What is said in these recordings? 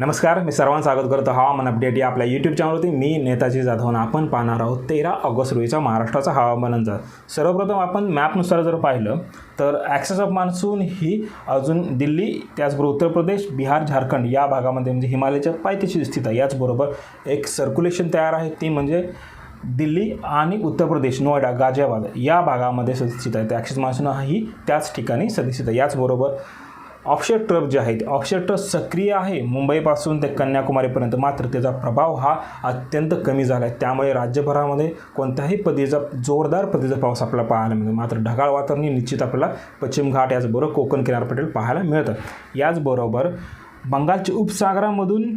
नमस्कार मी सर्वांचं स्वागत करतो. हवामान अपडेट या आपल्या यूट्यूब चॅनलवरती मी नेताजी जाधव आपण पाहणार आहोत तेरा ऑगस्ट रोजीचा महाराष्ट्राचा हवामान अंदाज सर्वप्रथम आपण मॅपनुसार जर पाहिलं तर ॲक्सेस ऑफ मान्सून ही अजून दिल्ली त्याचबरोबर उत्तर प्रदेश बिहार झारखंड या भागामध्ये म्हणजे हिमालयाच्या पायथ्याशी स्थित आहे. याचबरोबर एक सर्क्युलेशन तयार आहे ती म्हणजे दिल्ली आणि उत्तर प्रदेश नोएडा गाझियाबाद या भागामध्ये स्थित आहे. ॲक्सेस मान्सून ही त्याच ठिकाणी सदिस्थित आहे. याचबरोबर ऑफशोर ट्रफ जे आहेत ऑफशोर ट्रफ सक्रिय आहे. मुंबईपासून ते कन्याकुमारीपर्यंत मात्र त्याचा प्रभाव हा अत्यंत कमी झाला आहे त्यामुळे राज्यभरामध्ये कोणत्याही पद्धतीचा जोरदार पद्धतीचा पाऊस आपल्याला पाहायला मिळतो मात्र ढगाळ वातावरण निश्चित आपल्याला पश्चिम घाट याचबरोबर कोकण किनारपट्टीला पाहायला मिळतं. याचबरोबर बंगालच्या उपसागरामधून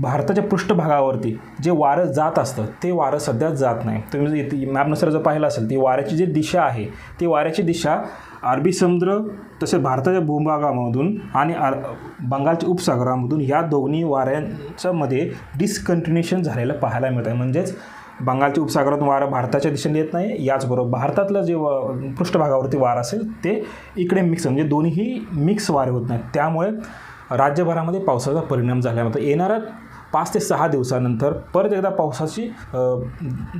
भारताच्या पृष्ठभागावरती जे वारं जात असतं ते वारं सध्या जात नाही. तुम्ही जर इथे मॅपनुसार जर पाहिलं असेल ती वाऱ्याची जी दिशा आहे ती वाऱ्याची दिशा अरबी समुद्र तसेच भारताच्या भूभागामधून आणि आर बंगालच्या उपसागरामधून या दोन्ही वाऱ्यांच्यामध्ये डिसकंटिन्युएशन झालेलं पाहायला मिळतं आहे म्हणजेच बंगालच्या उपसागरातून वारं भारताच्या दिशेने येत नाही याचबरोबर भारतातलं जे व पृष्ठभागावरती वारं असेल ते इकडे मिक्स म्हणजे दोन्हीही मिक्स वारे होत नाहीत. त्यामुळे राज्यभरामध्ये पावसाचा परिणाम झाल्यामुळे येणाऱ्या पाच ते सहा दिवसानंतर परत एकदा पावसाची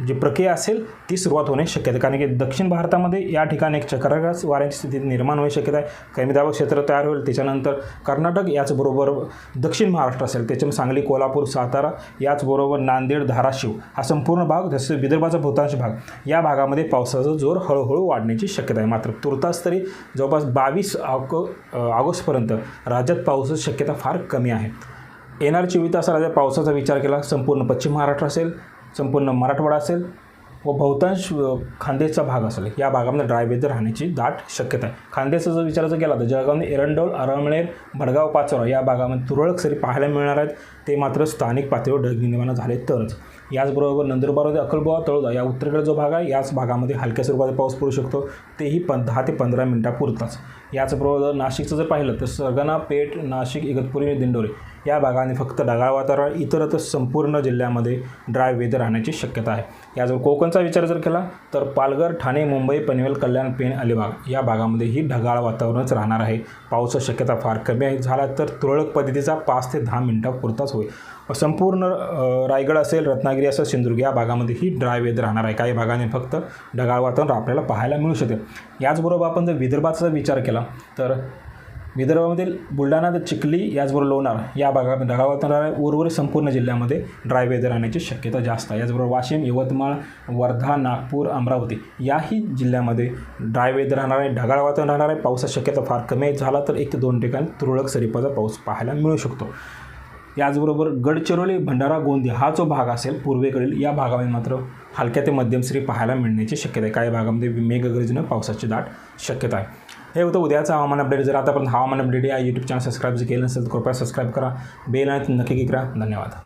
जी प्रक्रिया असेल ती सुरुवात होण्याची शक्यता आहे. कारण की दक्षिण भारतामध्ये या ठिकाणी एक चक्रागास वाऱ्यांची स्थिती निर्माण होण्याची शक्यता आहे. कमी दाब क्षेत्र तयार होईल. त्याच्यानंतर कर्नाटक याचबरोबर दक्षिण महाराष्ट्र असेल. त्याच्यामध्ये सांगली कोल्हापूर सातारा याचबरोबर नांदेड धाराशिव हा संपूर्ण भाग जसे विदर्भाचा बहुतांश भाग या भागामध्ये पावसाचा जोर हळूहळू वाढण्याची शक्यता आहे. मात्र तुर्तास तरी जवळपास बावीस ऑग ऑगस्टपर्यंत राज्यात पावसाची शक्यता फार कमी आहे. येणार चोवीस तासाला जर पावसाचा विचार केला संपूर्ण पश्चिम महाराष्ट्र असेल संपूर्ण मराठवाडा असेल व बहुतांश अ, खानदेशचा भाग असेल या भागामध्ये ड्राय वेदर राहण्याची दाट शक्यता आहे. खानदेशचा जर विचार जर केला तर जळगावने एरंडोल अरमणेर भडगाव पाचोरा या भागामध्ये तुरळक सरी पाहायला मिळणार आहेत. ते मात्र स्थानिक पातळीवर ढग निर्माण झाले तरच. याचबरोबर नंदुरबार अक्कलबुवा तळोदा या उत्तरेकडे जो भाग आहे याच भागामध्ये हलक्या स्वरूपाचा पाऊस पडू शकतो. तेही पण दहा ते पंधरा मिनटापुरताच. याचबरोबर जर नाशिकचं जर पाहिलं तर सरगना पेठ नाशिक इगतपुरी आणि दिंडोरी या भागाने फक्त ढगाळ वातावरण इतरत्र संपूर्ण जिल्ह्यामध्ये ड्राय वेदर राहण्याची शक्यता आहे. याजवळ कोकणचा विचार जर केला तर पालघर ठाणे मुंबई पनवेल कल्याण पेण अलिबाग या भागामध्येही ढगाळ वातावरणच राहणार आहे. पावसाची शक्यता फार कमी आहे. झाला तर तुरळक पद्धतीचा पाच ते दहा मिनिटापुरताच होईल. संपूर्ण रायगड असेल रत्नागिरी असेल सिंधुदुर्ग या भागामध्येही ड्राय वेदर राहणार आहे. काही भागाने फक्त ढगाळ वातावरण आपल्याला पाहायला मिळू शकेल. याचबरोबर आपण जर विदर्भाचा विचार केला तर विदर्भामधील बुलढाणा तर चिखली याचबरोबर लोणार या भागामध्ये ढगाळ वातावरण आहे उर्वरित संपूर्ण जिल्ह्यामध्ये ड्राय वेदर राहण्याची शक्यता जास्त आहे. याचबरोबर वाशिम यवतमाळ वर्धा नागपूर अमरावती याही जिल्ह्यामध्ये ड्राय वेदर राहणार आहे ढगाळ वातावरण राहणार आहे पावसाची शक्यता फार कमी झाला तर एक ते दोन ठिकाणी तुरळक सरीपाचा पाऊस पाहायला मिळू शकतो. याचबरोबर गडचिरोली भंडारा गोंदिया हा जो भाग असेल पूर्वेकडील या भागामध्ये मात्र हलक्या ते मध्यम सरी पाहायला मिळण्याची शक्यता आहे. काही भागामध्ये मेघगर्जनं पावसाची दाट शक्यता आहे. हे होतं उद्याचं हवामान अपडेट. जर आतापर्यंत हवामान अपडेट या यूट्यूब चॅनल सबस्क्राईब जर केलं नसेल तर कृपया सबस्क्राईब करा. बेल आणि नक्की करा. धन्यवाद.